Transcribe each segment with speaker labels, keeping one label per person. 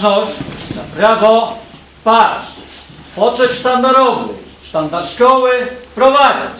Speaker 1: baczność, na prawo, patrz. Poczet sztandarowy, sztandar szkoły, prowadzić.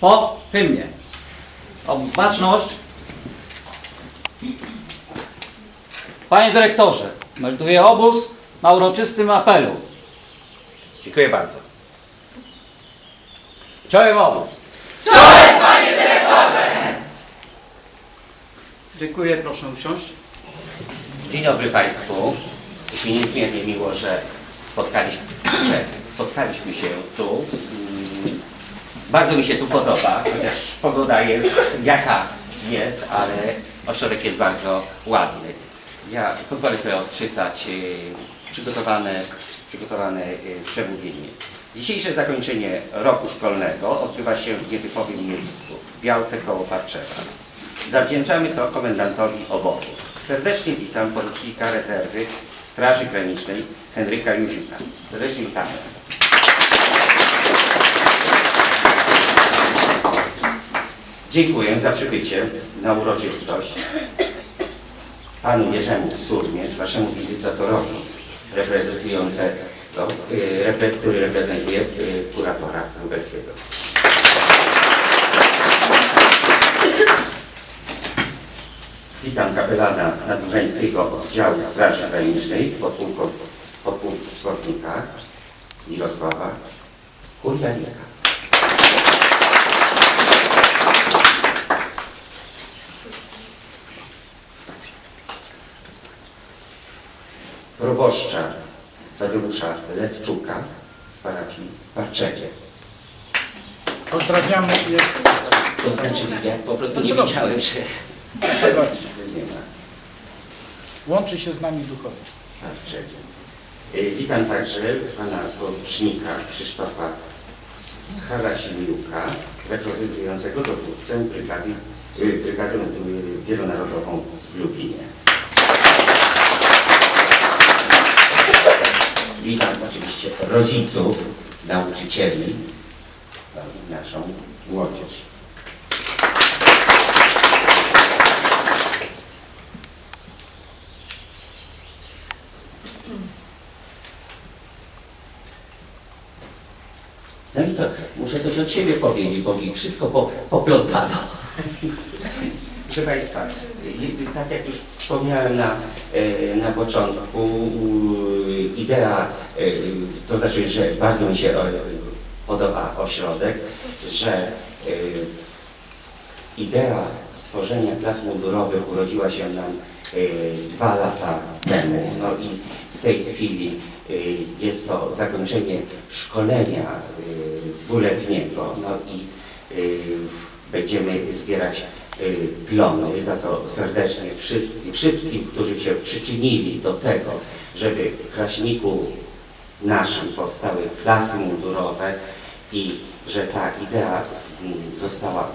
Speaker 1: Po hymnie. Obóz baczność. Panie dyrektorze, melduję obóz na uroczystym apelu.
Speaker 2: Dziękuję bardzo.
Speaker 1: Czołem obóz. Dziękuję, proszę usiąść.
Speaker 2: Dzień dobry Państwu. Jest mi niezmiernie miło, że spotkaliśmy, że spotkaliśmy się tu. Mm, Bardzo mi się tu podoba, chociaż pogoda jest jaka jest, ale ośrodek jest bardzo ładny. Ja pozwolę sobie odczytać e, przygotowane, przygotowane e, przemówienie. Dzisiejsze zakończenie roku szkolnego odbywa się w nietypowym miejscu, w Białce koło Parczewa. Zawdzięczamy to komendantowi obozu. Serdecznie witam porucznika rezerwy Straży Granicznej Henryka Józika. Serdecznie witamy. Dziękuję za przybycie na uroczystość panu Jerzemu Surmie, starszemu wizytatorowi reprezentującego, y, który reprezentuje y, kuratora lubelskiego. Witam kapelana Nadłużeńskiego Oddziału Straży Granicznej podpułkow- podpułkownika Mirosława Kurianika. Proboszcza Tadeusza Leczuka z parafii Parczewie.
Speaker 3: Pozdrawiamy, jest
Speaker 2: To znaczy, ja po prostu nie wiedziałem, że
Speaker 3: Łączy się z nami duchowo.
Speaker 2: Parczewie. Y, Witam także pana porucznika Krzysztofa Harasimiuka, reprezentującego dowódcę brygady, y, brygadę wielonarodową w Lublinie. Witam oczywiście rodziców, nauczycieli naszą młodzież. No i co, muszę coś od siebie powiedzieć, bo mi wszystko po, poplątano. Proszę Państwa, tak jak już wspomniałem na, e, na początku, idea, e, to znaczy, że bardzo mi się podoba ośrodek, że e, idea stworzenia klas mundurowych urodziła się nam dwa lata temu. No i w tej chwili jest to zakończenie szkolenia dwuletniego. No i e, będziemy zbierać e, plony, za co serdecznie wszystkim, wszystkim, którzy się przyczynili do tego, żeby w Kraśniku naszym powstały klasy mundurowe, i że ta idea mm, została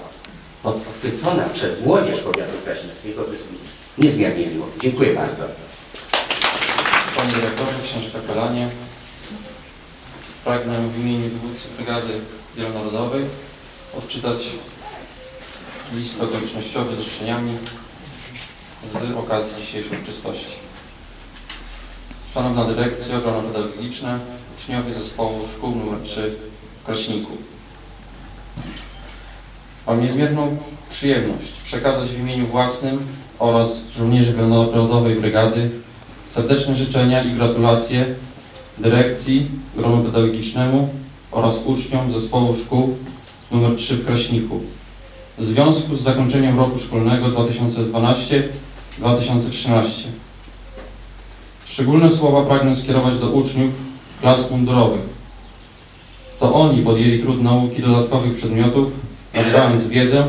Speaker 2: podchwycona przez młodzież powiatu kraśnickiego, to jest mi niezmiernie miło. Dziękuję bardzo.
Speaker 4: Panie dyrektorze, książę kapelanie, pragnę w imieniu dowódcy Brygady Wielonarodowej odczytać list okolicznościowy z życzeniami z okazji dzisiejszej uroczystości. Szanowna Dyrekcja, grono pedagogiczne, uczniowie zespołu szkół nr 3 w Kraśniku. Mam niezmierną przyjemność przekazać w imieniu własnym oraz żołnierzy Wielonarodowej Brygady Serdeczne życzenia i gratulacje dyrekcji, gronu pedagogicznemu oraz uczniom zespołu szkół nr 3 w Kraśniku w związku z zakończeniem roku szkolnego 2012-2013. Szczególne słowa pragnę skierować do uczniów klas mundurowych. To oni podjęli trud nauki dodatkowych przedmiotów, nabywając wiedzę,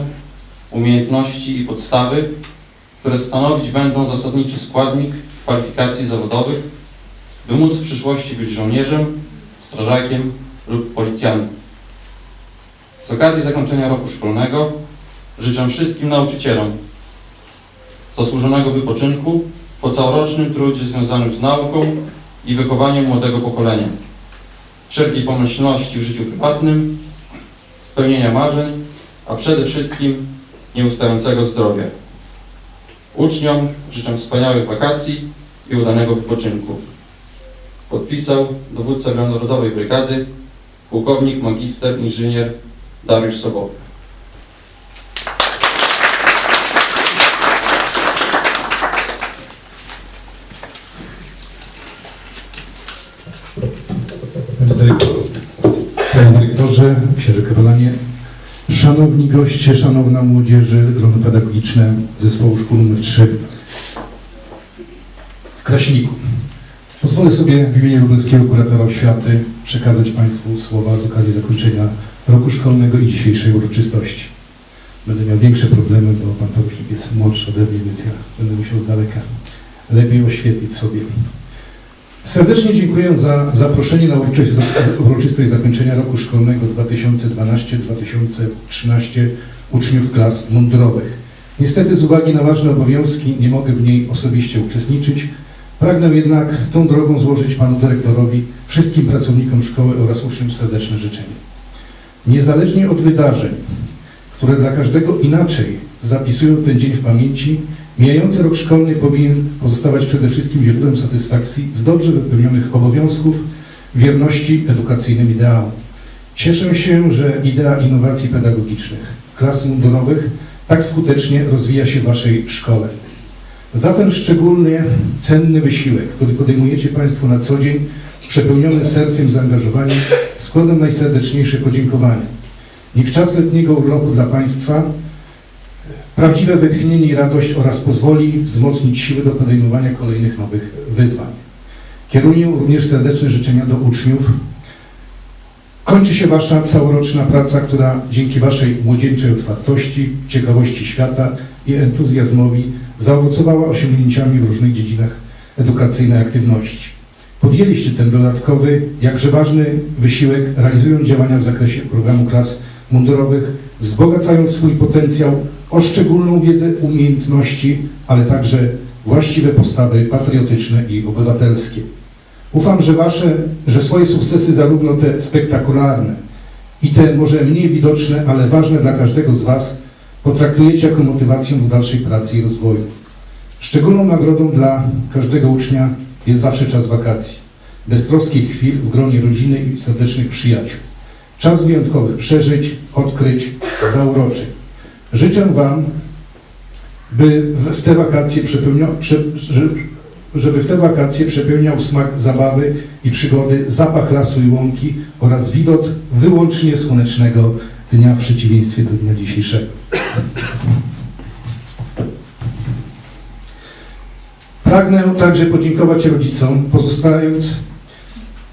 Speaker 4: umiejętności i podstawy, które stanowić będą zasadniczy składnik kwalifikacji zawodowych, by móc w przyszłości być żołnierzem, strażakiem lub policjantem. Z okazji zakończenia roku szkolnego życzę wszystkim nauczycielom zasłużonego wypoczynku po całorocznym trudzie związanym z nauką i wychowaniem młodego pokolenia, wszelkiej pomyślności w życiu prywatnym, spełnienia marzeń, a przede wszystkim nieustającego zdrowia. Uczniom życzę wspaniałych wakacji i udanego wypoczynku. Podpisał dowódca Wielonarodowej Brygady, pułkownik, magister, inżynier Dariusz
Speaker 5: dyrektor- Panie dyrektorze, księże kapelanie, szanowni goście, szanowna młodzieży, grono pedagogiczne zespołu szkół nr 3 w Kraśniku. Pozwolę sobie w imieniu lubelskiego kuratora oświaty przekazać Państwu słowa z okazji zakończenia roku szkolnego i dzisiejszej uroczystości. Będę miał większe problemy, bo Pan porucznik jest młodszy ode mnie, więc ja będę musiał z daleka lepiej oświetlić sobie. Serdecznie dziękuję za zaproszenie na uroczystość, zakończenia roku szkolnego 2012-2013 uczniów klas mundurowych. Niestety z uwagi na ważne obowiązki nie mogę w niej osobiście uczestniczyć. Pragnę jednak tą drogą złożyć Panu Dyrektorowi, wszystkim pracownikom szkoły oraz uczniom serdeczne życzenia. Niezależnie od wydarzeń, które dla każdego inaczej zapisują ten dzień w pamięci, Mijający rok szkolny powinien pozostawać przede wszystkim źródłem satysfakcji z dobrze wypełnionych obowiązków, wierności edukacyjnym ideałom. Cieszę się, że idea innowacji pedagogicznych, klas mundurowych tak skutecznie rozwija się w Waszej szkole. Za ten szczególnie cenny wysiłek, który podejmujecie Państwo na co dzień, przepełniony sercem zaangażowaniem, składam najserdeczniejsze podziękowania. Niech czas letniego urlopu dla Państwa prawdziwe wytchnienie i radość oraz pozwoli wzmocnić siły do podejmowania kolejnych nowych wyzwań. Kieruję również serdeczne życzenia do uczniów. Kończy się Wasza całoroczna praca, która dzięki Waszej młodzieńczej otwartości, ciekawości świata i entuzjazmowi zaowocowała osiągnięciami w różnych dziedzinach edukacyjnej aktywności. Podjęliście ten dodatkowy, jakże ważny wysiłek, realizując działania w zakresie programu klas mundurowych, wzbogacając swój potencjał o szczególną wiedzę, umiejętności, ale także właściwe postawy patriotyczne i obywatelskie. Ufam, że wasze, że swoje sukcesy, zarówno te spektakularne i te może mniej widoczne, ale ważne dla każdego z was, potraktujecie jako motywację do dalszej pracy i rozwoju. Szczególną nagrodą dla każdego ucznia jest zawsze czas wakacji, beztroskich chwil w gronie rodziny i serdecznych przyjaciół. Czas wyjątkowych przeżyć, odkryć, zauroczeń. Życzę Wam, by w te wakacje żeby w te wakacje przepełniał smak zabawy i przygody, zapach lasu i łąki oraz widok wyłącznie słonecznego dnia w przeciwieństwie do dnia dzisiejszego. Pragnę także podziękować rodzicom, pozostając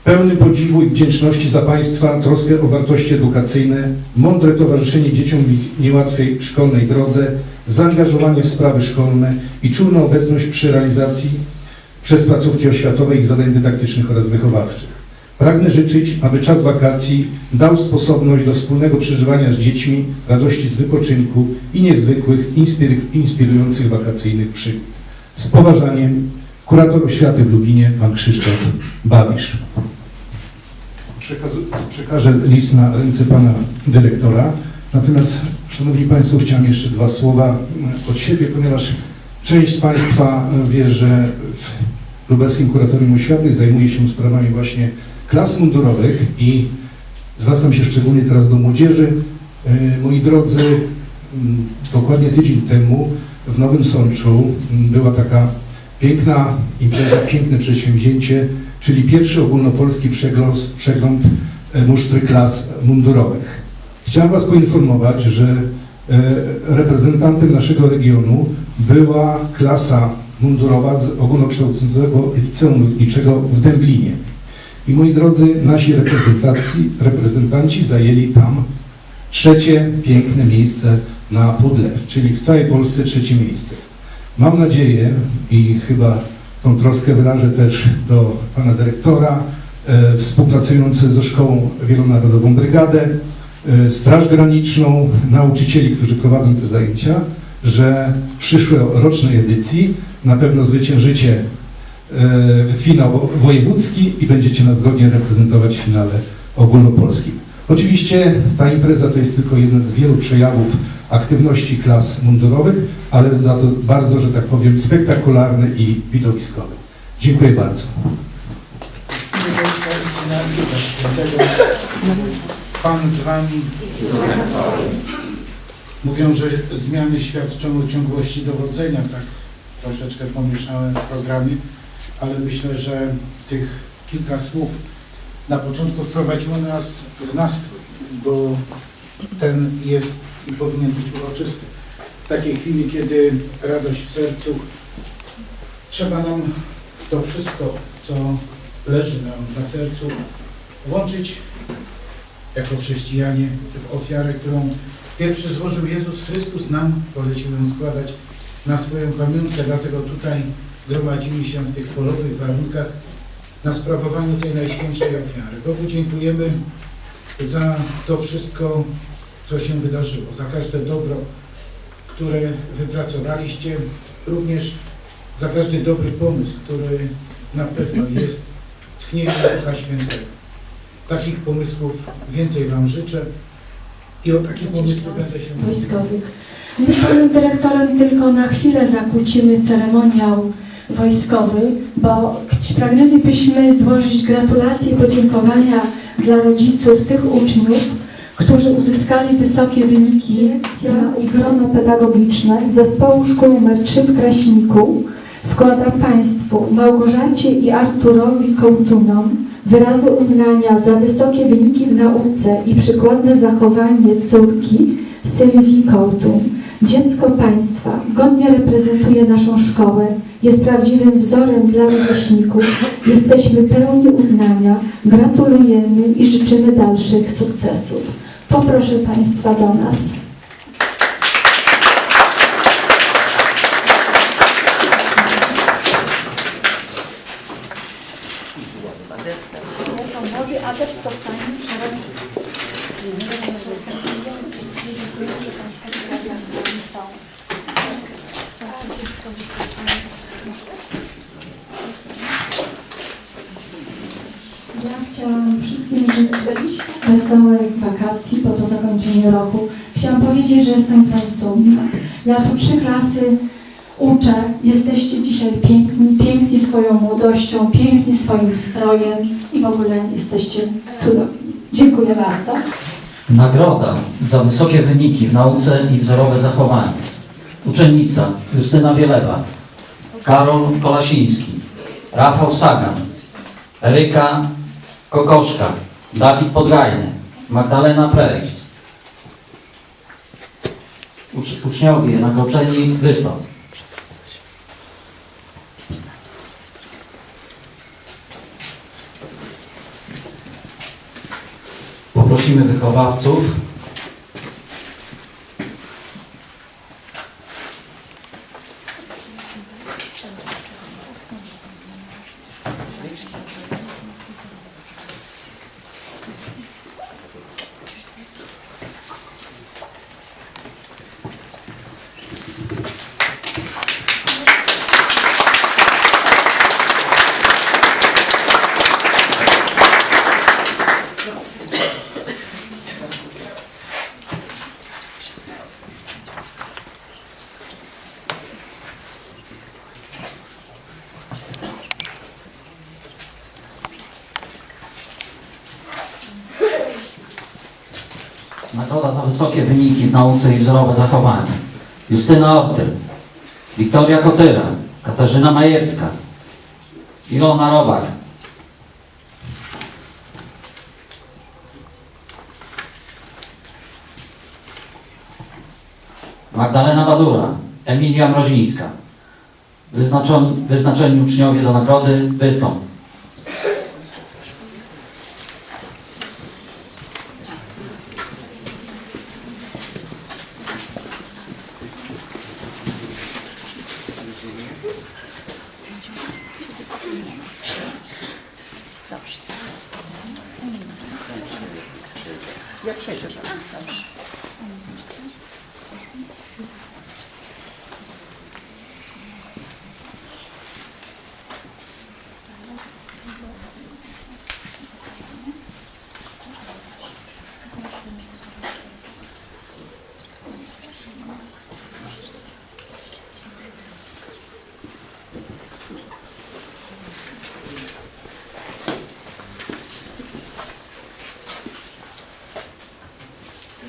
Speaker 5: pełny podziwu i wdzięczności za Państwa troskę o wartości edukacyjne, mądre towarzyszenie dzieciom w niełatwej szkolnej drodze, zaangażowanie w sprawy szkolne i czulną obecność przy realizacji przez placówki oświatowe ich zadań dydaktycznych oraz wychowawczych. Pragnę życzyć, aby czas wakacji dał sposobność do wspólnego przeżywania z dziećmi radości z wypoczynku i niezwykłych, inspiry, inspirujących wakacyjnych przygód. Z poważaniem, kurator oświaty w Lubinie, pan Krzysztof Babisz. Przekażę list na ręce pana dyrektora. Natomiast, szanowni państwo, chciałem jeszcze dwa słowa e, od siebie, ponieważ część z państwa e, wie, że w Lubelskim Kuratorium Oświaty zajmuje się sprawami właśnie klas mundurowych i zwracam się szczególnie teraz do młodzieży. E, Moi drodzy, m, dokładnie tydzień temu w Nowym Sączu m, była taka piękna impreza, piękne przedsięwzięcie, czyli pierwszy ogólnopolski przegląd, przegląd musztry klas mundurowych. Chciałem Was poinformować, że e, reprezentantem naszego regionu była klasa mundurowa z ogólnokształcącego liceum lotniczego w Dęblinie. I moi drodzy, nasi reprezentanci zajęli tam trzecie piękne miejsce na pudle, czyli w całej Polsce trzecie miejsce. Mam nadzieję i chyba tą troskę wyrażę też do pana dyrektora, e, współpracujący ze Szkołą Wielonarodową Brygadę, e, Straż Graniczną, nauczycieli, którzy prowadzą te zajęcia, że w przyszłorocznej edycji na pewno zwyciężycie finał wojewódzki i będziecie nas godnie reprezentować w finale ogólnopolskim. Oczywiście ta impreza to jest tylko jeden z wielu przejawów aktywności klas mundurowych, ale za to bardzo, że tak powiem, spektakularny i widowiskowy. Dziękuję bardzo.
Speaker 3: Pan z Wami mówią, że zmiany świadczą o ciągłości dowodzenia, tak troszeczkę pomieszałem w programie, ale myślę, że tych kilka słów na początku wprowadziło nas w nastrój, bo ten jest i powinien być uroczysty. W takiej chwili, kiedy radość w sercu, trzeba nam to wszystko, co leży nam na sercu, włączyć jako chrześcijanie w ofiarę, którą pierwszy złożył Jezus Chrystus, nam polecił ją składać na swoją pamiątkę, dlatego tutaj gromadzimy się w tych polowych warunkach na sprawowaniu tej najświętszej ofiary. Bogu dziękujemy za to wszystko, co się wydarzyło, za każde dobro, które wypracowaliście, również za każdy dobry pomysł, który na pewno jest tchnieniem Ducha Świętego. Takich pomysłów więcej Wam życzę i o takie pomysły będę się mówił.
Speaker 6: wojskowych. My z panem dyrektorem tylko na chwilę zakłócimy ceremoniał wojskowy, bo pragnęlibyśmy złożyć gratulacje i podziękowania dla rodziców tych uczniów, którzy uzyskali wysokie wyniki i grono pedagogiczne Zespołu Szkół nr 3 w Kraśniku składa Państwu Małgorzacie i Arturowi Kołtunom wyrazy uznania za wysokie wyniki w nauce i przykładne zachowanie córki Sylwii Kołtun. Dziecko Państwa godnie reprezentuje naszą szkołę, jest prawdziwym wzorem dla rówieśników. Jesteśmy pełni uznania, gratulujemy i życzymy dalszych sukcesów. Poproszę Państwa do nas.
Speaker 7: A też dostanie są. Dziecko gdzieś
Speaker 6: Ja chciałam wszystkim wesołych wakacji po to zakończeniu roku. Chciałam powiedzieć, że jestem z dumna. Ja tu trzy klasy uczę. Jesteście dzisiaj piękni, piękni swoją młodością, piękni swoim strojem i w ogóle jesteście cudowni. Dziękuję bardzo.
Speaker 8: Nagroda za wysokie wyniki w nauce i wzorowe zachowanie. Uczennica Justyna Wielewa, Karol Kolasiński, Rafał Sagan, Eryka Kokoszka, Dawid Podgajny, Magdalena Preis. Ucz- Uczniowie nagrodzeni wystąp. Poprosimy wychowawców Nagroda za wysokie wyniki nauce i wzorowe zachowanie. Justyna Ortyl, Wiktoria Kotyra, Katarzyna Majewska, Ilona Robak. Magdalena Badura, Emilia Mrozińska. Wyznaczoni, wyznaczeni uczniowie do nagrody wystąp.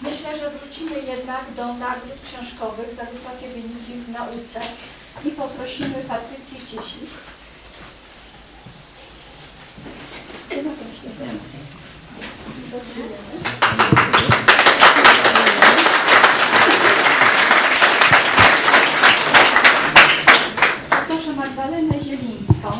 Speaker 6: Myślę, że wrócimy jednak do nagród książkowych za wysokie wyniki w nauce i poprosimy Patrycję Ciesik. Proszę Magdalenę Zielińską.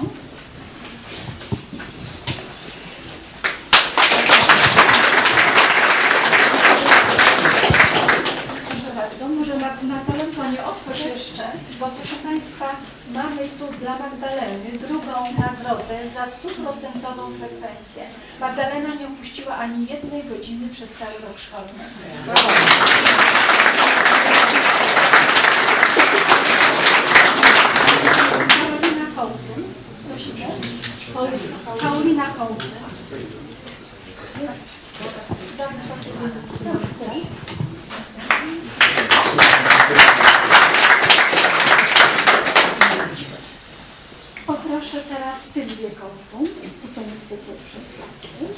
Speaker 6: Proszę bardzo, może Mag- Magdalenko nie odchodź jeszcze, bo proszę Państwa, mamy tu dla Magdaleny drugą nagrodę za stuprocentową frekwencję. Magdalena nie opuściła ani jednej godziny przez cały rok szkolny. Karolina Kołtun, prosimy. Paulina Kołtun. Za wysokie wyniki w nauce. Poproszę teraz Sylwię Kołtun, uczennicę pierwszej klasy.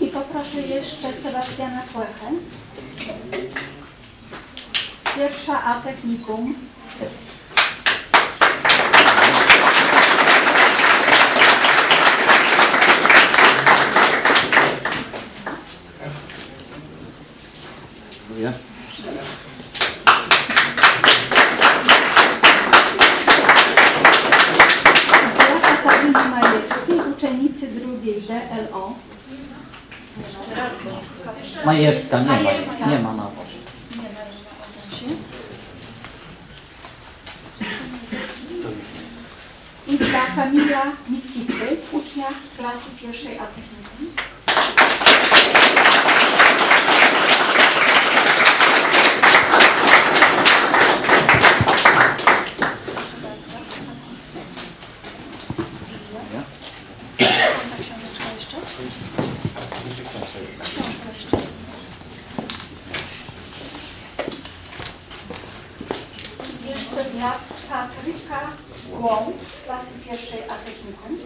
Speaker 6: I poproszę jeszcze Sebastiana Płechę. Pierwsza A technikum.
Speaker 8: Majewska, nie ma, nie ma na obozie.
Speaker 6: Nie ma jej na obozie. I dla Kamila Mikity, ucznia klasy pierwszej A technikum. Proszę bardzo. Ta książeczka jeszcze? Książka jeszcze. Jeszcze dla Patryka Głąb z klasy pierwszej A technikum.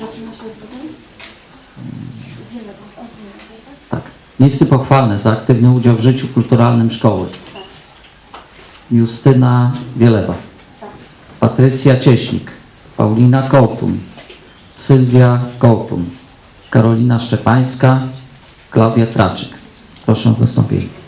Speaker 6: Zaczyna się od tutaj? Wiele od tak?
Speaker 8: Listy pochwalne za aktywny udział w życiu kulturalnym szkoły. Justyna Wielewa, Patrycja Cieśnik, Paulina Kołtun, Sylwia Kołtun, Karolina Szczepańska, Klaudia Traczyk. Proszę o wystąpienie.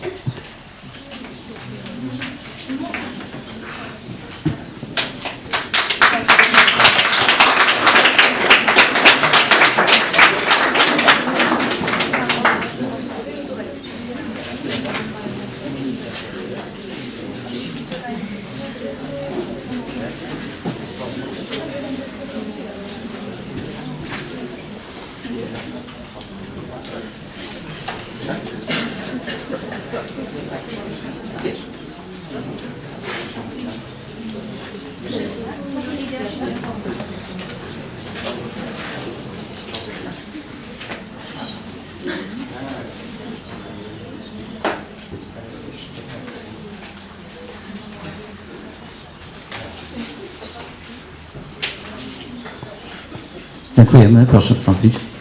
Speaker 8: Dziękujemy, proszę wstąpić.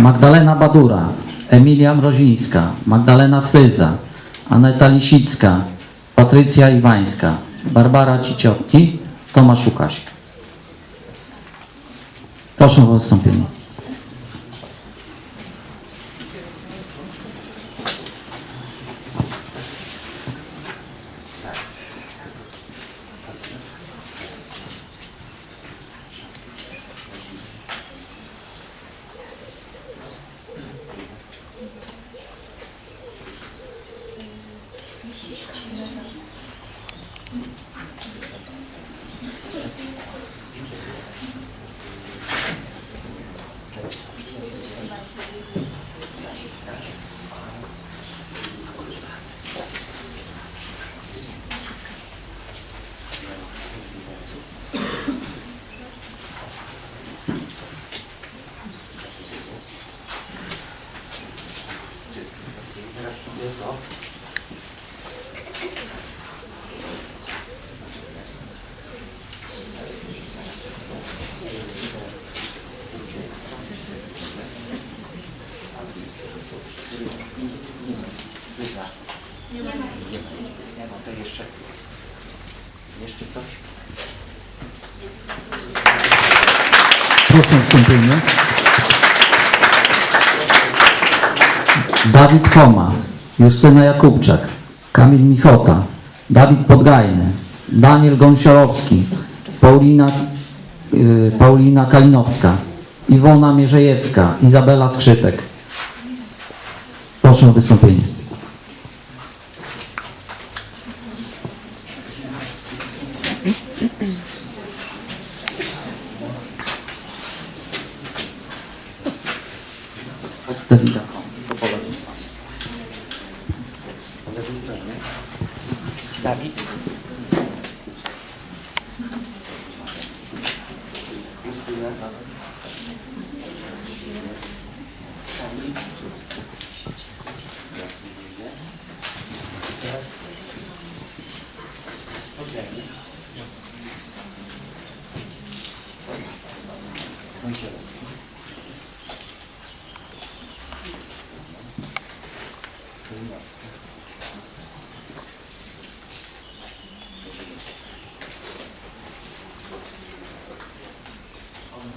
Speaker 8: Magdalena Badura, Emilia Mrozińska, Magdalena Fyza, Aneta Lisicka, Patrycja Iwańska, Barbara Ciciotti, Tomasz Łukaś. Proszę o wystąpienie. Wstąpienie. Dawid Choma, Justyna Jakubczak, Kamil Michota, Dawid Podgajny, Daniel Gąsiorowski, Paulina, y, Paulina Kalinowska, Iwona Mierzejewska, Izabela Skrzypek. Proszę o wystąpienie. Od Dawida Choma.
Speaker 2: Po lewej stronie. Po lewej stronie. Dawid. Justyna. Kamil. Okej.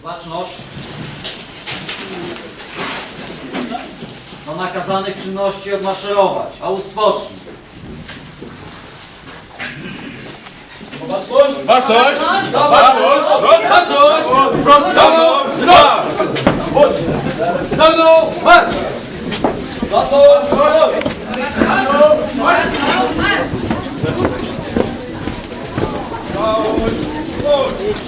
Speaker 8: Baczność. Do nakazanych czynności odmaszerować, a uswoczni.
Speaker 9: Bastos, vamos, Bastos, vamos, vamos, vamos, vamos, vamos, Oh,